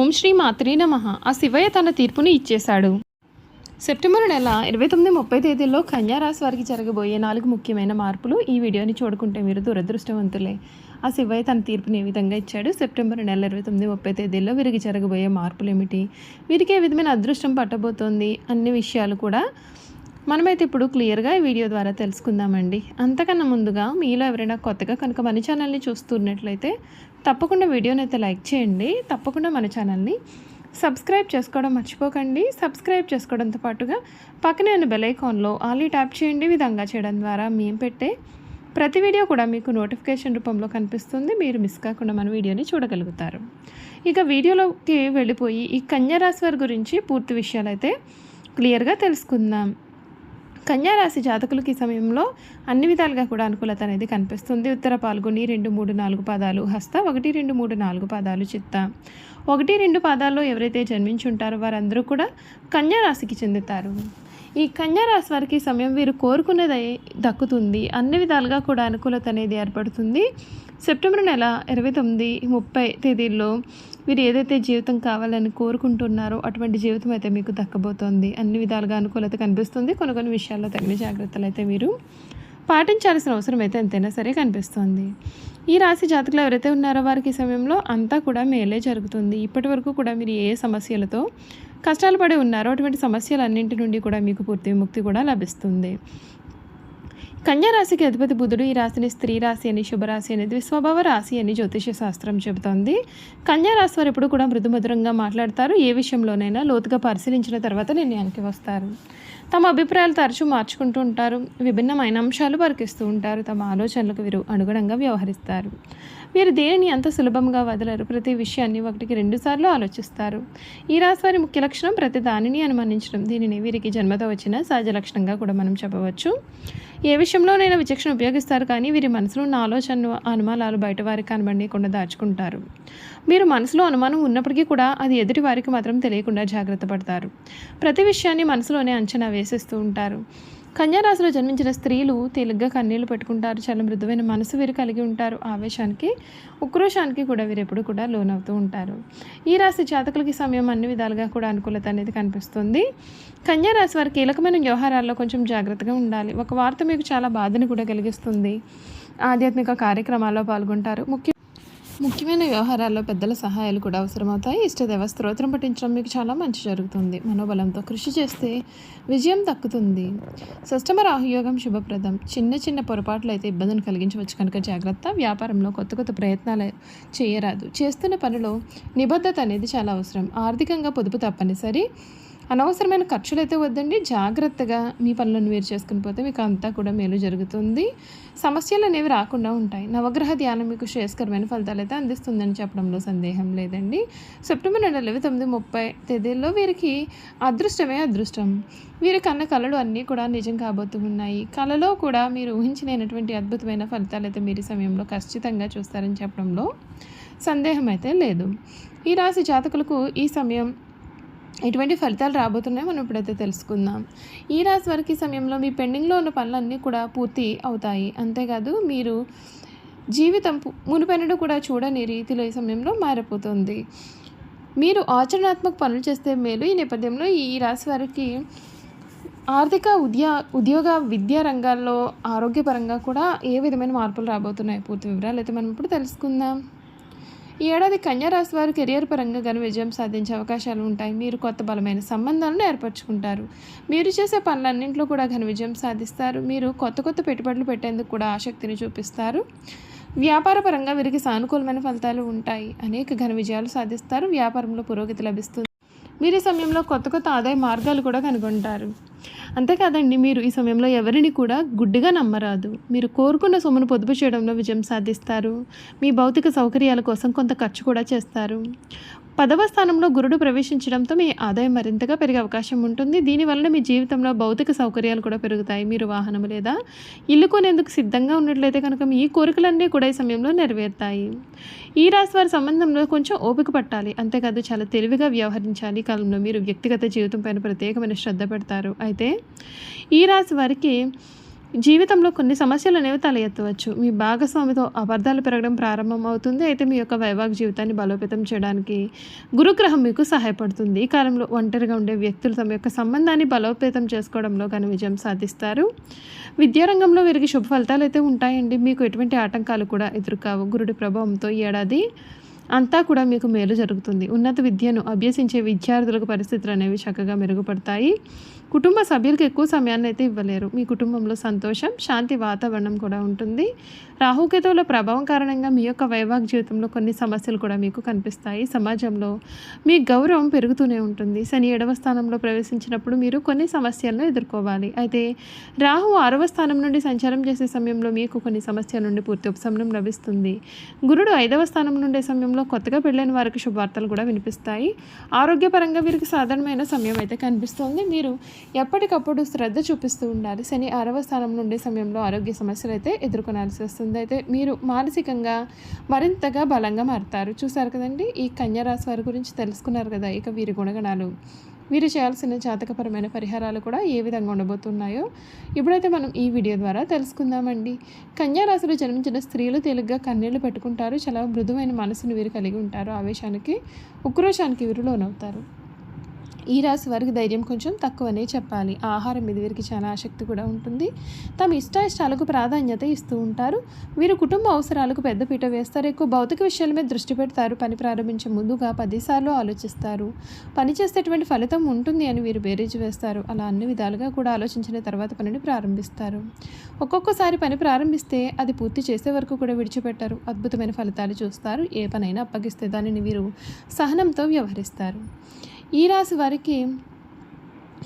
ఓం శ్రీ మాత్రే నమ. ఆ శివయ్య తన తీర్పుని ఇచ్చేశాడు. సెప్టెంబర్ నెల ఇరవై తొమ్మిది ముప్పై తేదీల్లో కన్యారాశి వారికి జరగబోయే నాలుగు ముఖ్యమైన మార్పులు ఈ వీడియోని చూడుకుంటే మీరు దురదృష్టవంతులే. ఆ శివయ్య తన తీర్పుని ఏ విధంగా ఇచ్చాడు? సెప్టెంబర్ నెల ఇరవై తొమ్మిది ముప్పై తేదీల్లో వీరికి జరగబోయే మార్పులు ఏమిటి వీరికి ఏ విధమైన అదృష్టం పట్టబోతోంది? అన్ని విషయాలు కూడా మనమైతే ఇప్పుడు క్లియర్గా ఈ వీడియో ద్వారా తెలుసుకుందామండి. అంతకన్నా ముందుగా మీలో ఎవరైనా కొత్తగా కనుక మన ఛానల్ని చూస్తున్నట్లయితే తప్పకుండా వీడియోని అయితే లైక్ చేయండి. తప్పకుండా మన ఛానల్ని సబ్స్క్రైబ్ చేసుకోవడం మర్చిపోకండి. సబ్స్క్రైబ్ చేసుకోవడంతో పాటుగా పక్కనే ఉన్న బెల్ ఐకాన్లో ఆలీ ట్యాప్ చేయండి. విధంగా చేయడం ద్వారా మేము పెట్టే ప్రతి వీడియో కూడా మీకు నోటిఫికేషన్ రూపంలో కనిపిస్తుంది. మీరు మిస్ కాకుండా మన వీడియోని చూడగలుగుతారు. ఇక వీడియోలోకి వెళ్ళిపోయి ఈ కన్యారాశి వారి గురించి పూర్తి విషయాలు అయితే క్లియర్గా తెలుసుకుందాం. కన్యారాశి జాతకులకు ఈ సమయంలో అన్ని విధాలుగా కూడా అనుకూలత అనేది కనిపిస్తుంది. ఉత్తర పాల్గొని రెండు మూడు నాలుగు పాదాలు హస్త ఒకటి రెండు మూడు నాలుగు పాదాలు చిత్త. ఒకటి రెండు పాదాల్లో ఎవరైతే జన్మించి ఉంటారో వారందరూ కూడా కన్యారాశికి చెందుతారు. ఈ కన్యా రాశి వారికి సమయం వీరు కోరుకున్నది దక్కుతుంది. అన్ని విధాలుగా కూడా అనుకూలత అనేది ఏర్పడుతుంది. సెప్టెంబర్ నెల ఇరవై తొమ్మిది ముప్పై తేదీల్లో మీరు ఏదైతే జీవితం కావాలని కోరుకుంటున్నారో అటువంటి జీవితం అయితే మీకు దక్కబోతోంది. అన్ని విధాలుగా అనుకూలత కనిపిస్తుంది. కొన్ని కొన్ని విషయాల్లో తగిన జాగ్రత్తలు అయితే మీరు పాటించాల్సిన అవసరం అయితే ఎంతైనా సరే కనిపిస్తుంది. ఈ రాశి జాతకులు ఎవరైతే ఉన్నారో వారికి సమయంలో అంతా కూడా మేలే జరుగుతుంది. ఇప్పటి వరకు కూడా మీరు ఏ సమస్యలతో కష్టాలు పడి ఉన్నారో. అటువంటి సమస్యలన్నింటి నుండి కూడా మీకు పూర్తి విముక్తి కూడా లభిస్తుంది. కన్యా రాశికి అధిపతి బుధుడు ఈ రాశిని స్త్రీ రాశి అని శుభరాశి అని ద్విస్వభావ రాశి అని జ్యోతిష శాస్త్రం చెబుతోంది. కన్యారాశి వారు ఎప్పుడు కూడా మృదుమధురంగా మాట్లాడతారు. ఏ విషయంలోనైనా లోతుగా పరిశీలించిన తర్వాత నిర్ణయానికి వస్తారు. తమ అభిప్రాయాలు తరచూ మార్చుకుంటూ ఉంటారు. విభిన్నమైన అంశాలు పరికిస్తూ ఉంటారు. తమ ఆలోచనలకు వీరు అనుగుణంగా వ్యవహరిస్తారు. వీరు దేనిని అంత సులభంగా వదలరు? ప్రతి విషయాన్ని ఒకటికి రెండుసార్లు ఆలోచిస్తారు. ఈ రాశి వారి ముఖ్య లక్షణం ప్రతి దానిని అనుమానించడం. దీనిని వీరికి జన్మతో వచ్చిన సహజ లక్షణంగా కూడా మనం చెప్పవచ్చు. ఏ విషయంలోనైనా విచక్షణ ఉపయోగిస్తారు కానీ వీరి మనసులో ఉన్న ఆలోచనలు అనుమానాలు బయట వారికి కనబడకుండా దాచుకుంటారు. మీరు మనసులో అనుమానం ఉన్నప్పటికీ కూడా అది ఎదుటి వారికి మాత్రం తెలియకుండా జాగ్రత్త పడతారు. ప్రతి విషయాన్ని మనసులోనే అంచనా వేసేస్తూ ఉంటారు. కన్యారాశిలో జన్మించిన స్త్రీలు తేలిగ్గా కన్నీళ్ళు పెట్టుకుంటారు. చాలా మృదువైన మనసు వీరు కలిగి ఉంటారు. ఆవేశానికి ఉక్రోషానికి కూడా వీరు ఎప్పుడు కూడా లోనవుతూ ఉంటారు. ఈ రాశి జాతకులకి సమయం అన్ని విధాలుగా కూడా అనుకూలత అనేది కనిపిస్తుంది. కన్యారాశి వారి కీలకమైన వ్యవహారాల్లో కొంచెం జాగ్రత్తగా ఉండాలి. ఒక వార్త మీకు చాలా బాధను కూడా కలిగిస్తుంది. ఆధ్యాత్మిక కార్యక్రమాల్లో పాల్గొంటారు. ముఖ్య ముఖ్యమైన వ్యవహారాల్లో పెద్దల సహాయాలు కూడా అవసరమవుతాయి. ఇష్టదేవ స్తోత్రం పఠించడం మీకు చాలా మంచి జరుగుతుంది. మనోబలంతో కృషి చేస్తే విజయం దక్కుతుంది. షష్టమ రాహుయోగం శుభప్రదం. చిన్న చిన్న పొరపాట్లు అయితే ఇబ్బందిని కలిగించవచ్చు కనుక జాగ్రత్త. వ్యాపారంలో కొత్త కొత్త ప్రయత్నాలు చేయరాదు. చేస్తున్న పనిలో నిబద్ధత అనేది చాలా అవసరం. ఆర్థికంగా పొదుపు తప్పనిసరి. అనవసరమైన ఖర్చులు అయితే వద్దండి. జాగ్రత్తగా మీ పనులను మీరు చేసుకుని పోతే మీకు అంతా కూడా మేలు జరుగుతుంది. సమస్యలు అనేవి రాకుండా ఉంటాయి. నవగ్రహ ధ్యానం మీకు శ్రేయస్కరమైన ఫలితాలు అయితే అందిస్తుందని చెప్పడంలో సందేహం లేదండి. సెప్టెంబర్ నెల ఇరవై తొమ్మిది ముప్పై తేదీల్లో వీరికి అదృష్టమే అదృష్టం. వీరి కన్న కళలు అన్నీ కూడా నిజం కాబోతూ ఉన్నాయి. కళలో కూడా మీరు ఊహించినటువంటి అద్భుతమైన ఫలితాలు అయితే మీరు సమయంలో ఖచ్చితంగా చూస్తారని చెప్పడంలో సందేహం అయితే లేదు. ఈ రాశి జాతకులకు ఈ సమయం ఎటువంటి ఫలితాలు రాబోతున్నాయో మనం ఇప్పుడైతే తెలుసుకుందాం. ఈ రాశి వారికి సమయంలో మీ పెండింగ్లో ఉన్న పనులన్నీ కూడా పూర్తి అవుతాయి. అంతేకాదు మీరు జీవితం పు- కూడా చూడని రీతిలో ఈ సమయంలో మారిపోతుంది. మీరు ఆచరణాత్మక పనులు చేస్తే మేలు. ఈ నేపథ్యంలో ఈ రాశి వారికి ఆర్థిక ఉద్యా ఉద్యోగ విద్యా రంగాల్లో ఆరోగ్యపరంగా కూడా ఏ విధమైన మార్పులు రాబోతున్నాయి పూర్తి వివరాలు అయితే మనం ఇప్పుడు తెలుసుకుందాం. ఈ ఏడాది కన్యారాశి వారు కెరియర్ పరంగా ఘన విజయం సాధించే అవకాశాలు ఉంటాయి. మీరు కొత్త బలమైన సంబంధాలను ఏర్పరచుకుంటారు. మీరు చేసే పనులన్నింటిలో కూడా ఘన విజయం సాధిస్తారు. మీరు కొత్త కొత్త పెట్టుబడులు పెట్టేందుకు కూడా ఆసక్తిని చూపిస్తారు. వ్యాపార పరంగా వీరికి సానుకూలమైన ఫలితాలు ఉంటాయి. అనేక ఘన విజయాలు సాధిస్తారు. వ్యాపారంలో పురోగతి లభిస్తుంది. మీరు ఈ సమయంలో కొత్త కొత్త ఆదాయ మార్గాలు కూడా కనుగొంటారు. అంతేకాదండి మీరు ఈ సమయంలో ఎవరిని కూడా గుడ్డిగా నమ్మరాదు. మీరు కోరుకున్న సొమ్మును పొదుపు చేయడంలో విజయం సాధిస్తారు. మీ భౌతిక సౌకర్యాల కోసం కొంత ఖర్చు కూడా చేస్తారు. పదవ స్థానంలో గురుడు ప్రవేశించడంతో మీ ఆదాయం మరింతగా పెరిగే అవకాశం ఉంటుంది. దీనివల్ల మీ జీవితంలో భౌతిక సౌకర్యాలు కూడా పెరుగుతాయి. మీరు వాహనం లేదా ఇల్లు కొనేందుకు సిద్ధంగా ఉన్నట్లయితే కనుక మీ కోరికలన్నీ కూడా ఈ సమయంలో నెరవేరుతాయి. ఈ రాశి వారి సంబంధంలో కొంచెం ఓపిక పట్టాలి. అంతేకాదు చాలా తెలివిగా వ్యవహరించాలి. ఈ కాలంలో మీరు వ్యక్తిగత జీవితం పైన ప్రత్యేకమైన శ్రద్ధ పెడతారు. అయితే ఈ రాశి వారికి జీవితంలో కొన్ని సమస్యలు అనేవి తల ఎత్తవచ్చు మీ భాగస్వామితో అబద్ధాలు పెరగడం ప్రారంభం అవుతుంది అయితే మీ యొక్క వైవాహిక జీవితాన్ని బలోపేతం చేయడానికి గురుగ్రహం మీకు సహాయపడుతుంది. ఈ కాలంలో ఒంటరిగా ఉండే వ్యక్తులు తమ యొక్క సంబంధాన్ని బలోపేతం చేసుకోవడంలో కానీ విజయం సాధిస్తారు. విద్యారంగంలో వీరికి శుభ ఫలితాలు అయితే ఉంటాయండి. మీకు ఎటువంటి ఆటంకాలు కూడా ఎదురుకావు. గురుడి ప్రభావంతో ఏడాది అంతా కూడా మీకు మేలు జరుగుతుంది. ఉన్నత విద్యను అభ్యసించే విద్యార్థులకు పరిస్థితులు అనేవి చక్కగా మెరుగుపడతాయి. కుటుంబ సభ్యులకు ఎక్కువ సమయాన్ని అయితే ఇవ్వలేరు. మీ కుటుంబంలో సంతోషం శాంతి వాతావరణం కూడా ఉంటుంది. రాహుకేతువుల ప్రభావం కారణంగా మీ యొక్క వైవాహిక జీవితంలో కొన్ని సమస్యలు కూడా మీకు కనిపిస్తాయి. సమాజంలో మీ గౌరవం పెరుగుతూనే ఉంటుంది. శని ఏడవ స్థానంలో ప్రవేశించినప్పుడు మీరు కొన్ని సమస్యలను ఎదుర్కోవాలి. అయితే రాహు ఆరవ స్థానం నుండి సంచారం చేసే సమయంలో మీకు కొన్ని సమస్యల నుండి పూర్తి ఉపశమనం లభిస్తుంది. గురుడు ఐదవ స్థానం నుండే సమయంలో కొత్తగా పెళ్ళైన వారికి శుభవార్తలు కూడా వినిపిస్తాయి. ఆరోగ్యపరంగా వీరికి సాధారణమైన సమయం అయితే కనిపిస్తుంది. మీరు ఎప్పటికప్పుడు శ్రద్ధ చూపిస్తూ ఉండాలి. శని ఆరవ స్థానం ఉండే సమయంలో ఆరోగ్య సమస్యలు అయితే ఎదుర్కొనాల్సి వస్తుంది. అయితే మీరు మానసికంగా మరింతగా బలంగా మారుతారు. చూసారు కదండి? ఈ కన్యరాశి వారి గురించి తెలుసుకున్నారు కదా. ఇక వీరి గుణగణాలు. వీరు చేయాల్సిన జాతకపరమైన పరిహారాలు కూడా ఏ విధంగా ఉండబోతున్నాయో ఇప్పుడైతే మనం ఈ వీడియో ద్వారా తెలుసుకుందామండి. కన్యారాశిలో జన్మించిన స్త్రీలు తేలిగ్గా కన్నీళ్ళు పెట్టుకుంటారు. చాలా మృదువైన మనసును వీరు కలిగి ఉంటారు. ఆవేశానికి ఉక్రోషానికి వీరు లోనవుతారు. ఈ రాశి వారికి ధైర్యం కొంచెం తక్కువనే చెప్పాలి. ఆహారం మీద వీరికి చాలా ఆసక్తి కూడా ఉంటుంది. తమ ఇష్ట ఇష్టాలకు ప్రాధాన్యత ఇస్తూ ఉంటారు. వీరు కుటుంబ అవసరాలకు పెద్దపీట వేస్తారు. ఎక్కువ భౌతిక విషయాల మీద దృష్టి పెడతారు. పని ప్రారంభించే ముందుగా పదిసార్లు ఆలోచిస్తారు. పని చేసేటువంటి ఫలితం ఉంటుంది అని వీరు బేరీజు వేస్తారు. అలా అన్ని విధాలుగా కూడా ఆలోచించిన తర్వాత పనిని ప్రారంభిస్తారు. ఒక్కొక్కసారి పని ప్రారంభిస్తే అది పూర్తి చేసే వరకు కూడా విడిచిపెట్టారు. అద్భుతమైన ఫలితాలు చూస్తారు. ఏ పనైనా అప్పగిస్తే దానిని వీరు సహనంతో వ్యవహరిస్తారు. ఈ రాశి వారికి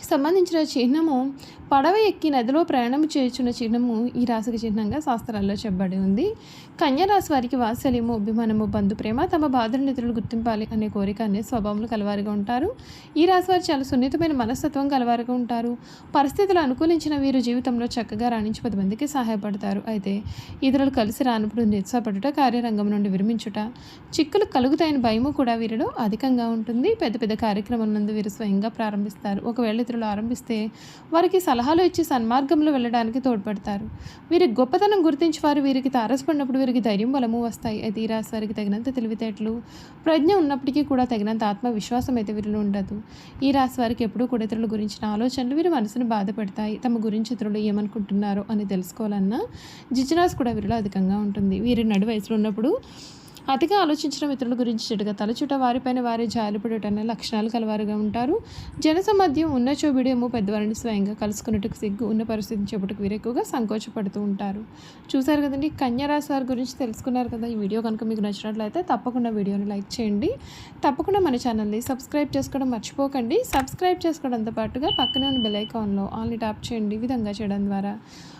సంబంధించిన చిహ్నము పడవ ఎక్కి నదిలో ప్రయాణం చేస్తున్న చిహ్నము ఈ రాశికి చిహ్నంగా శాస్త్రాల్లో చెప్పబడి ఉంది. కన్యరాశి వారికి వాత్సల్యము అభిమానము బంధు ప్రేమ తమ బాధలను నిధులు గుర్తింపాలి అనే కోరిక అనే స్వభావంలో కలవారిగా ఉంటారు. ఈ రాశి వారు చాలా సున్నితమైన మనస్తత్వం కలవారిగా ఉంటారు. పరిస్థితులు అనుకూలించిన వీరు జీవితంలో చక్కగా రాణించి పది మందికి సహాయపడతారు. అయితే ఇతరులు కలిసి రానప్పుడు నిరుత్సాహపడుట కార్యరంగం నుండి విరమించుట చిక్కులు కలుగుతాయని భయము కూడా వీరిలో అధికంగా ఉంటుంది. పెద్ద పెద్ద కార్యక్రమం నందు వీరు స్వయంగా ప్రారంభిస్తారు. ఒకవేళ ఇతరులు ఆరంభిస్తే వారికి సలహాలు ఇచ్చి సన్మార్గంలో వెళ్ళడానికి తోడ్పడతారు. వీరి గొప్పతనం గుర్తించి వారు వీరికి తారసపడినప్పుడు వీరికి ధైర్యం బలము వస్తాయి. అయితే ఈ రాశి వారికి తగినంత తెలివితేటలు ప్రజ్ఞ ఉన్నప్పటికీ కూడా తగినంత ఆత్మవిశ్వాసం అయితే వీరిలో ఉండదు. ఈ రాశి వారికి ఎప్పుడూ కూడా ఇతరుల గురించిన ఆలోచనలు వీరి మనసును బాధపెడతాయి. తమ గురించి ఇతరులు ఏమనుకుంటున్నారో అని తెలుసుకోవాలన్నా జిజ్నాస్ కూడా వీరిలో అధికంగా ఉంటుంది. వీరి నడు వయసులో ఉన్నప్పుడు అతిగా ఆలోచించిన మిత్రుల గురించి చెడుగా తలచుట వారిపైన వారి జాలిపడట లక్షణాలు కలవారుగా ఉంటారు. జనసమధ్యం ఉన్న చోబిడేమో పెద్దవారిని స్వయంగా కలుసుకున్నట్టుకు సిగ్గు ఉన్న పరిస్థితిని చెప్పుటకు వీరు ఎక్కువగా సంకోచపడుతూ ఉంటారు. చూశారు కదండి కన్యరాశి వారి గురించి తెలుసుకున్నారు కదా. ఈ వీడియో కనుక మీకు నచ్చినట్లయితే తప్పకుండా వీడియోని లైక్ చేయండి. తప్పకుండా మన ఛానల్ని సబ్స్క్రైబ్ చేసుకోవడం మర్చిపోకండి. సబ్స్క్రైబ్ చేసుకోవడంతో పాటుగా పక్కనే ఉన్న బెల్ ఐకాన్లో ఆన్లీ ట్యాప్ చేయండి. ఈ విధంగా చేయడం ద్వారా